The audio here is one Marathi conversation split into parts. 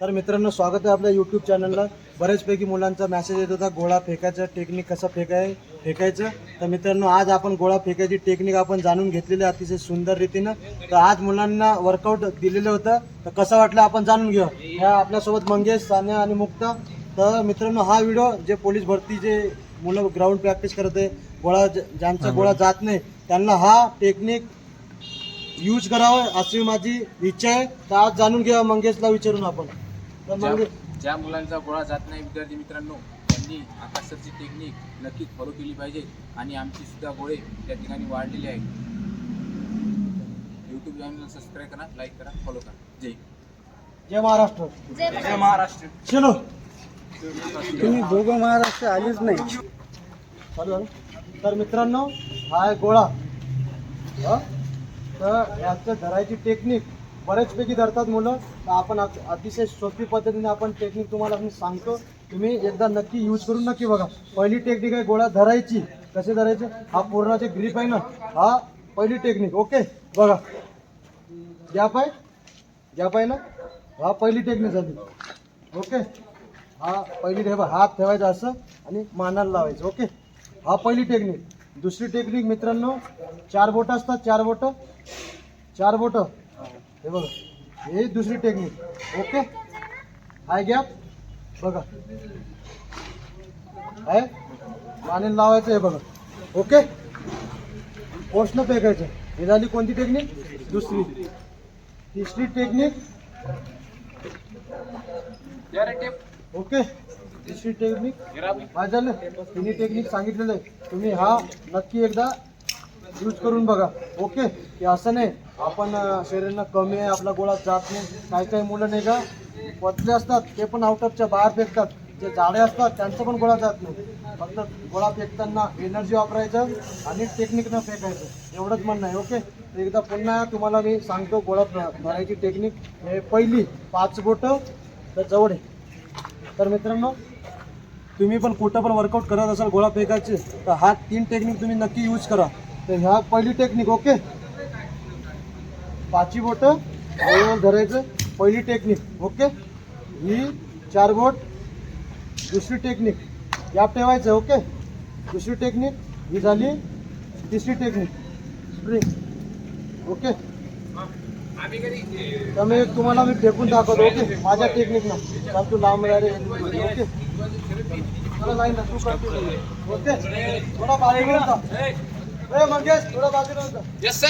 तर मित्रांनो स्वागत आहे आपल्या यूट्यूब चॅनलला बऱ्याचपैकी मुलांचा मेसेज येत होता गोळा फेकायचा टेक्निक कसं फेकाय फेकायचं? तर मित्रांनो आज आपण गोळा फेकायची टेक्निक आपण जाणून घेतलेली अतिशय सुंदर रीतीनं. तर आज मुलांना वर्कआउट दिलेलं होतं. तर कसं वाटलं आपण जाणून घेऊ. ह्या आपल्यासोबत मंगेश सान्या आणि मुक्ता. तर मित्रांनो हा व्हिडिओ जे पोलीस भरतीचे मुलं ग्राउंड प्रॅक्टिस करत आहे गोळा ज- ज्यांचा गोळा जात नाही त्यांना हा टेक्निक यूज करावं अशी माझी इच्छा आहे. तर आज जाणून घ्या मंगेशला विचारून आपण. ज्या ज्या मुलांचा गोळा जात नाही विद्यार्थी मित्रांनो त्यांनी आकाशची टेक्निक नक्कीच फॉलो केली पाहिजे आणि आमची सुद्धा गोळे त्या ठिकाणी वाढलेले आहेत. यूट्यूब चॅनल सबस्क्राईब करा लाईक करा फॉलो करा. जय हिंद. जय महाराष्ट्र. जय महाराष्ट्र. चलो. तुम्ही दोघं महाराष्ट्र आलेच नाही. चालू झालं? तर मित्रांनो हा आहे गोळा. हं? तर याचं धरायची टेक्निक बऱ्याचपैकी धरतात मुलं. तर आपण अतिशय सोपी पद्धतीने आपण टेक्निक तुम्हाला मी सांगतो. तुम्ही एकदा नक्की यूज करून नक्की बघा. पहिली टेक्निक आहे गोळा धरायची. कसे धरायचे? हा पूर्णाचे ग्रीप आहे ना हा पहिली टेक्निक ओके बघा. गॅप आहे? गॅप आहे ना? हा पहिली टेक्निक झाली. ओके हा पहिली ठेवा हात ठेवायचा असं आणि मानाला लावायचं. ओके हा पहिली टेक्निक दुसरी टेक्निक मित्रांनो चार बोट असतात चार बोट. चार बोट. हे बघा. हे दुसरी टेक्निक ओके हाय गॅप बघा. आहे मानेला लावायचं हे बघा. ओके पोस्टनं फेकायचं. हे झाली कोणती टेक्निक दुसरी. तिसरी टेक्निक ओके तिसरी टेक्निक काय झालं. तिन्ही टेक्निक सांगितलेलं आहे. तुम्ही हा नक्की एकदा यूज करून बघा. ओके? की असं नाही. आपण अं, शरीरानं कमी आहे आपला गोळा जात नाही. काही काही मुलं नाही का? पतले असतात. ते पण आउट ऑफच्या बाहेर फेकतात. जे जाडे असतात त्यांचं पण गोळा जात नाही. फक्त गोळा फेकताना एनर्जी वापरायचं आणि टेक्निकनं फेकायचं. एवढंच म्हणणं आहे. ओके? तर एकदा पुन्हा तुम्हाला मी सांगतो गोळा भरायची टेक्निक हे पहिली पाच बोटं तर जवळ आहे. तर मित्रांनो तुम्ही पण कुठं पण वर्कआउट करत असाल गोळा फेकायचे तर हा तीन टेक्निक तुम्ही नक्की यूज करा. तर ह्या पहिली टेक्निक ओके पाचवी बोट जवळ धरायचं. पहिली टेक्निक ओके ही चार बोट दुसरी टेक्निक या ठेवायचं ओके दुसरी टेक्निक ही झाली तिसरी टेक्निक स्प्रिंग ओके तर मी तुम्हाला मी फेकून दाखवतो ओके माझ्या टेक्निकनं कारण तू लांब राहिले ओके मला नाही ना तू करतो ओके थोडा बाजूला होता ए मंगेश थोडा बाजूला होता यस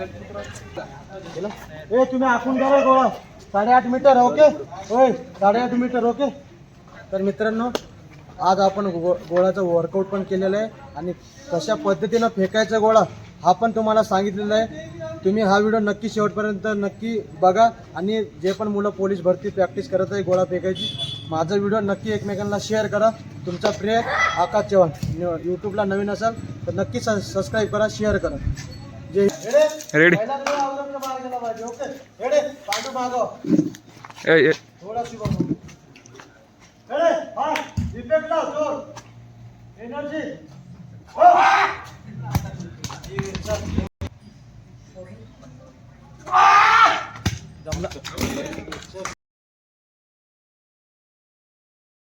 ए तुम्ही आखून करा गोळा. साडेआठ मीटर ओके? होय साडेआठ मीटर ओके? तर मित्रांनो आज आपण गो गोळाचं वर्कआउट पण केलेलं आहे आणि कशा पद्धतीनं फेकायचा गोळा हा पण तुम्हाला सांगितलेला आहे. तुम्ही हा व्हिडिओ नक्की शेवटपर्यंत नक्की बघा आणि जे पण मुलं पोलीस भरती प्रॅक्टिस करत आहे गोळा फेकायची माझा व्हिडिओ नक्की एकमेकांना शेअर करा. तुमचा प्रिय आकाश चव्हाण. यूट्यूबला नवीन असाल तर नक्की स सबस्क्राईब करा शेअर करा. जय रेडी पहिला तुला